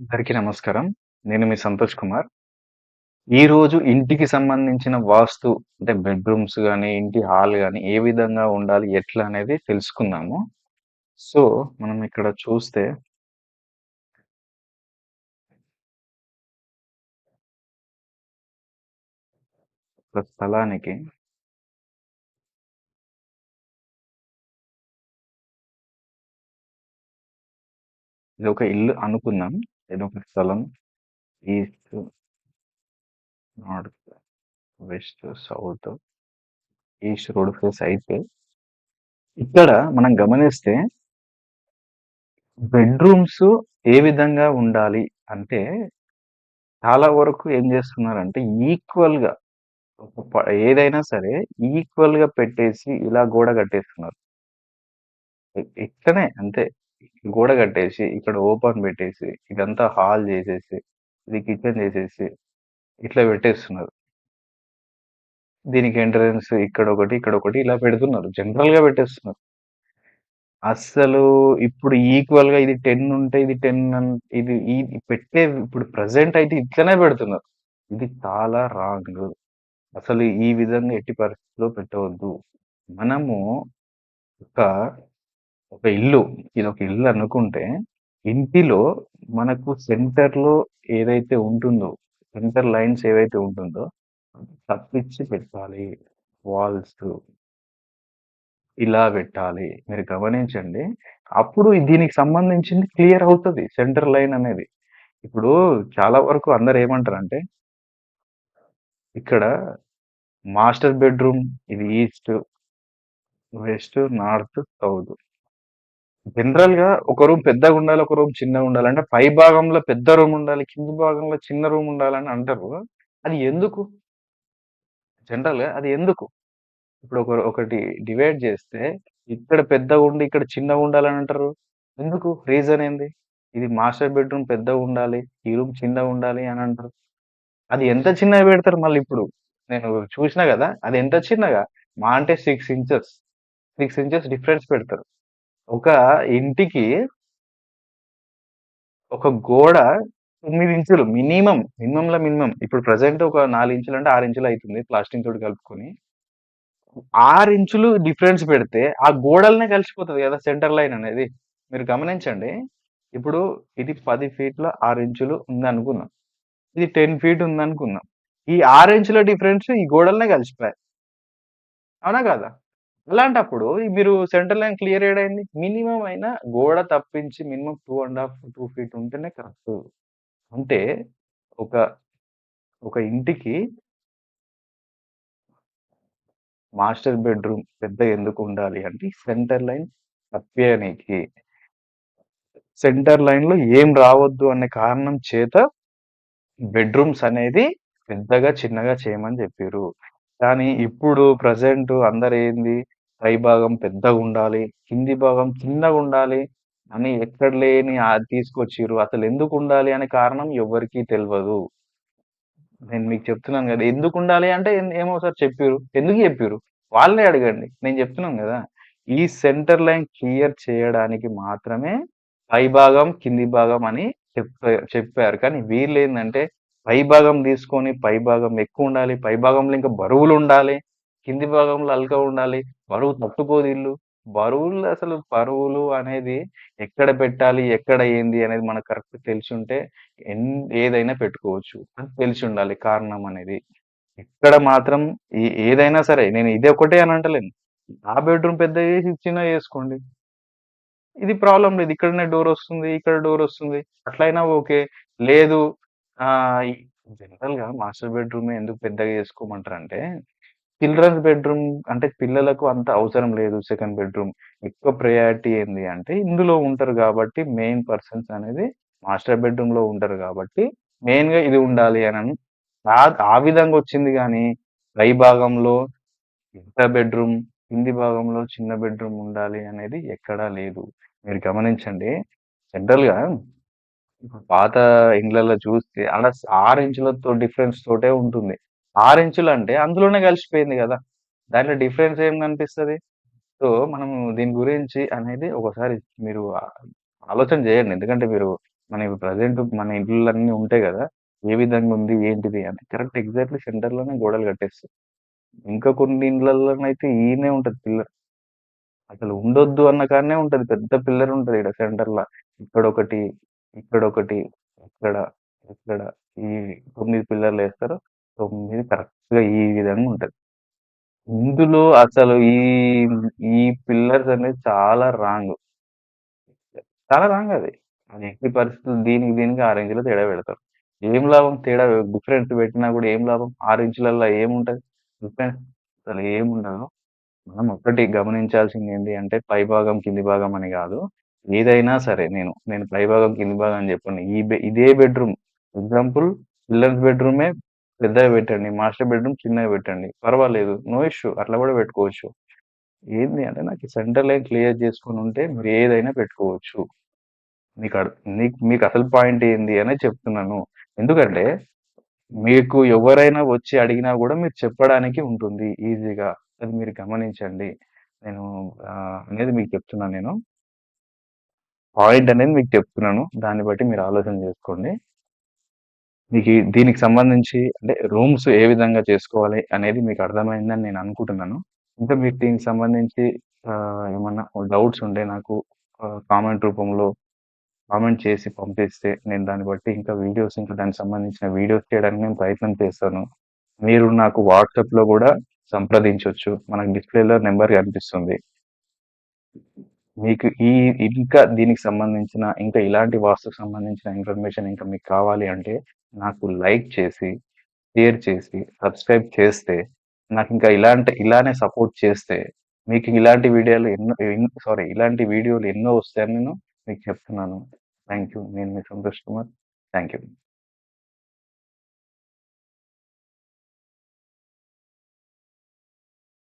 అందరికీ నమస్కారం. నేను మీ సంతోష్ కుమార్. ఈరోజు ఇంటికి సంబంధించిన వాస్తు అంటే బెడ్‌రూమ్స్ గాని, ఇంటి హాల్ గాని ఏ విధంగా ఉండాలి? ఎట్లా అనేది తెలుసుకుందాము. సో, మనం ఇక్కడ చూస్తే ఒక స్థలానికి ఇదొక ఇల్లు అనుకుందాం. ఇదొక స్థలం. East, north, west, south, east road face అయితే ఇక్కడ మనం గమనిస్తే బెడ్‌రూమ్స్ ఏ విధంగా ఉండాలి అంటే చాలా వరకు ఏం చేస్తున్నారంటే ఈక్వల్‌గా ఏదైనా సరే ఈక్వల్‌గా పెట్టేసి ఇలా గోడ కట్టేస్తున్నారు. ఇక్కడనే అంతే. గోడ కట్టేసి, ఇక్కడ ఓపెన్ పెట్టేసి, ఇదంతా హాల్ చేసేసి, ఇది కిచెన్ చేసేసి, ఇట్లా పెట్టేస్తున్నారు. దీనికి ఎంట్రన్స్ ఇక్కడొకటి, ఇక్కడొకటి ఇలా పెడుతున్నారు. జనరల్‌గా పెట్టేస్తున్నారు. అస్సలు ఇప్పుడు ఈక్వల్‌గా ఇది 10 ఉంటే ఇది 10 అన్ ఇది ఈ పెట్టే ఇప్పుడు ప్రెజెంట్ అయితే ఇట్లనే పెడుతున్నారు. ఇది చాలా రాంగ్. అసలు ఈ విధంగా ఎట్టి పరిస్థితిలో పెట్టవద్దు. మనము ఒక, ఒక ఇల్లు ఇది ఒక ఇల్లు అనుకుంటే, ఇంటిలో మనకు సెంటర్‌లో ఏదైతే ఉంటుందో, సెంటర్ లైన్స్ ఏవైతే ఉంటుందో, తప్పించి పెట్టాలి. వాల్స్ ఇలా పెట్టాలి. మీరు గమనించండి. అప్పుడు దీనికి సంబంధించింది క్లియర్ అవుతది. సెంటర్ లైన్ అనేది. ఇప్పుడు చాలా వరకు అందరూ ఏమంటారంటే ఇక్కడ మాస్టర్ బెడ్‌రూమ్ ఇది ఈస్ట్, వెస్ట్, నార్త్, సౌత్. జనరల్గా ఒక రూమ్ పెద్దగా ఉండాలి ఒక రూమ్ చిన్నగా ఉండాలి అంటే పై భాగంలో పెద్ద రూమ్ ఉండాలి. కింది భాగంలో చిన్న రూమ్ ఉండాలని అంటారు. అది ఎందుకు? జనరల్‌గా అది ఎందుకు? ఇప్పుడు ఒక ఒకటి డివైడ్ చేస్తే ఇక్కడ పెద్దగా ఉండి ఇక్కడ చిన్నగా ఉండాలని అంటారు. ఎందుకు? రీజన్ ఏంది? ఇది మాస్టర్ బెడ్‌రూమ్ పెద్దగా ఉండాలి ఈ రూమ్ చిన్నగా ఉండాలి అని అంటారు. అది ఎంత చిన్నగా పెడతారు మళ్ళీ ఇప్పుడు? నేను చూసినా కదా అది ఎంత చిన్నగా మా అంటే six inches. Six inches difference పెడతారు. ఒక ఇంటికి ఒక గోడ 9 ఇంచులు మినిమమ్, మినిమమ్‌లో మినిమమ్. ఇప్పుడు ప్రెజెంట్ ఒక 4 ఇంచులంటే 6 ఇంచులు అవుతుంది ప్లాస్టింగ్ తోటి కలుపుకొని. 6 ఇంచులు డిఫరెన్స్ పెడితే ఆ గోడలనే కలిసిపోతది కదా సెంటర్ లైన్ అనేది. మీరు గమనించండి. ఇప్పుడు ఇది 10 ఫీట్‌ల 6 ఇంచులు ఉందనుకుందాం. ఇది 10 ఫీట్ ఉందనుకుందాం. ఈ 6 ఇంచుల డిఫరెన్స్ ఈ గోడలనే కలిసిపాయే. అవునా కాదా? అలాంటప్పుడు మీరు సెంటర్ లైన్ క్లియర్ అయింది మినిమం అయినా గోడ తప్పించి minimum two and half two feet ఉంటేనే కరెక్ట్. అంటే ఒక, ఒక ఇంటికి మాస్టర్ బెడ్‌రూమ్ పెద్దగా ఎందుకు ఉండాలి అంటే సెంటర్ లైన్ తప్పేయనికి సెంటర్ లైన్‌లో ఏం రావద్దు అనే కారణం చేత బెడ్‌రూమ్స్ అనేది పెద్దగా, చిన్నగా చేయమని చెప్పిర్రు. కానీ ఇప్పుడు ప్రజెంట్ అందరు ఏంది పై భాగం పెద్దగుండాలి. కింది భాగం చిన్నగుండాలి అని ఎక్కడ లేని అది తీసుకొచ్చిర్రు. అసలు ఎందుకు ఉండాలి అనే కారణం ఎవ్వరికీ తెల్వదు. నేను మీకు చెప్తున్నాను గదా! ఎందుకుండాలి అంటే ఎన్ ఏమో సార్ చెప్పిర్రు. ఎందుకు చెప్పిర్రు? వాళ్ళనే అడగండి. నేను చెప్తున్నాను గదా! ఈ సెంటర్ లైన్ క్లియర్ చేయడానికి మాత్రమే పై భాగం, కింది భాగం అని చెప్పా చెప్పారు. కానీ వీళ్ళేందంటే పై భాగం తీసుకొని పై భాగం ఎక్కువుండాలి. పై భాగంలో ఇంకా బరువులుండాలి. కింది భాగంలో అల్క ఉండాలి. బరువు తట్టుకోదు ఇల్లు. బరువులు అసలు బరువులు అనేది ఎక్కడ పెట్టాలి? ఎక్కడ ఏంది అనేది మనకు కరెక్ట్ తెలిసుంటే ఎన్ ఏదైనా పెట్టుకోవచ్చు. తెలిసి తెలిసుండాలి కారణం అనేది. ఇక్కడ మాత్రం ఏ ఏదైనా సరే నేను ఇది ఒకటే అని అంటలేను. ఆ బెడ్‌రూమ్ పెద్దగా చేసి చిన్నగా చేసుకోండి. ఇది ప్రాబ్లమ్ లేదు. ఇక్కడనే డోర్ వస్తుంది. ఇక్కడ డోర్ వస్తుంది. అట్లయినా ఓకే. లేదు ఆహ్, జనరల్‌గా మాస్టర్ బెడ్‌రూమే ఎందుకు పెద్దగా చేసుకోమంటారంటే చిల్డ్రన్స్ బెడ్‌రూమ్ అంటే పిల్లలకు అంత అవసరం లేదు సెకండ్ బెడ్‌రూమ్. ఎక్కువ ప్రయారిటీ ఏంది అంటే ఇందులో ఉంటారు గాబట్టి మెయిన్ పర్సన్స్ అనేది మాస్టర్ బెడ్‌రూమ్‌లో ఉంటారు గాబట్టి మెయిన్‌గా ఇది ఉండాలి అనని ఆ ఆ విధంగా వచ్చింది గానీ పై భాగంలో పెద్ద బెడ్‌రూమ్, కింది భాగంలో చిన్న బెడ్‌రూమ్ ఉండాలి అనేది ఎక్కడా లేదు. మీరు గమనించండి. జనరల్‌గా ఇప్పుడు పాత ఇండ్లల్లో చూస్తే ఆడ 6 ఇంచులతో డిఫరెన్స్ తోటే ఉంటుంది. 6 ఇంచులంటే అందులోనే కలిసిపోయింది కదా దాంట్లో డిఫరెన్స్ ఏం కనిపిస్తది? సో, మనం దీని గురించి అనేది ఒకసారి మీరు ఆలోచన చేయండి. ఎందుకంటే మీరు మన ఇప్పుడు ప్రెజెంట్ మన ఇల్లులన్నీ ఉంటాయి కదా ఏ విధంగా ఉంది? ఏంటిది? అని కరెక్ట్ ఎగ్జాక్ట్‌లీ సెంటర్‌లోనే గోడలు కట్టేస్తారు. ఇంకా కొన్ని ఇండ్లలోనైతే ఈయనే ఉంటది పిల్లర్. అసలు ఉండొద్దు అన్న కానే ఉంటది. పెద్ద పిల్లర్ ఉంటది ఇక్కడ సెంటర్లో ఇక్కడ ఒకటి ఇక్కడ, ఒకటి ఇక్కడ ఈ కొన్ని పిల్లర్లు వేస్తారు 9 కరెక్ట్‌గా ఈ విధంగా ఉంటది. ఇందులో అసలు ఈ ఈ పిల్లర్స్ అనేది చాలా రాంగ్. చాలా రాంగ్ అది. అది ఎట్టి పరిస్థితుల్లో దీనికి, దీనికి 6 లో తేడా పెడతారు. ఏం లాభం తేడా డిఫరెన్స్ పెట్టినా కూడా ఏం లాభం? 6 ఇంచులల్ల ఏముంటది? డిఫరెన్స్ అసలు ఏముండదు. మనం ఒక్కటి గమనించాల్సింది ఏంటి అంటే పైభాగం, కింది భాగం అని కాదు ఏదైనా సరే నేను, నేను పైభాగం, కింది భాగం అని చెప్పను. ఈ బె ఇదే బెడ్‌రూమ్ ఎగ్జాంపుల్ చిల్డ్రన్స్ బెడ్‌రూమే పెద్దగా పెట్టండి. మాస్టర్ బెడ్‌రూమ్ చిన్నగా పెట్టండి. పర్వాలేదు. No issue. అట్లా కూడా పెట్టుకోవచ్చు. ఏంది అంటే నాకు సెంటర్ లైన్ క్లియర్ చేసుకొనుంటే మీరు ఏదైనా పెట్టుకోవచ్చు. మీకు నీకు మీకు అసలు పాయింట్ ఏంది అనే చెప్తున్నాను. ఎందుకంటే మీకు ఎవరైనా వచ్చి అడిగినా కూడా మీరు చెప్పడానికి ఉంటుంది ఈజీగా. అది మీరు గమనించండి. నేను అనేది మీకు చెప్తున్నాను నేను. పాయింట్ అనేది మీకు చెప్తున్నాను. దాన్ని బట్టి మీరు ఆలోచన చేసుకోండి. మీకు దీనికి సంబంధించి అంటే రూమ్స్ ఏ విధంగా చేసుకోవాలి అనేది మీకు అర్థమైందని నేను అనుకుంటున్నాను. ఇంకా మీకు దీనికి సంబంధించి ఆహ్, ఏమన్నా డౌట్స్ ఉంటే నాకు కామెంట్ రూపంలో కామెంట్ చేసి పంపిస్తే నేను దాన్ని బట్టి ఇంకా వీడియోస్ ఇంకా దానికి సంబంధించిన వీడియోస్ చేయడానికి నేను ప్రయత్నం చేస్తాను. మీరు నాకు వాట్సాప్‌లో కూడా సంప్రదించొచ్చు. మనకు డిస్‌ప్లేలో నెంబర్ కనిపిస్తుంది. మీకు ఈ ఇంకా దీనికి సంబంధించిన ఇంకా ఇలాంటి వాస్తుకు సంబంధించిన ఇన్ఫర్మేషన్ ఇంకా మీకు కావాలి అంటే నాకు లైక్ చేసి, షేర్ చేసి, సబ్స్క్రైబ్ చేస్తే నాకు ఇంకా ఇలాంటి ఇలానే సపోర్ట్ చేస్తే మీకు ఇలాంటి వీడియోలు ఎన్నో సారీ ఇలాంటి వీడియోలు ఎన్నో వస్తాయని నేను మీకు చెప్తున్నాను. Thank you. నేను మీ సంతోష్ కుమార్. Thank you.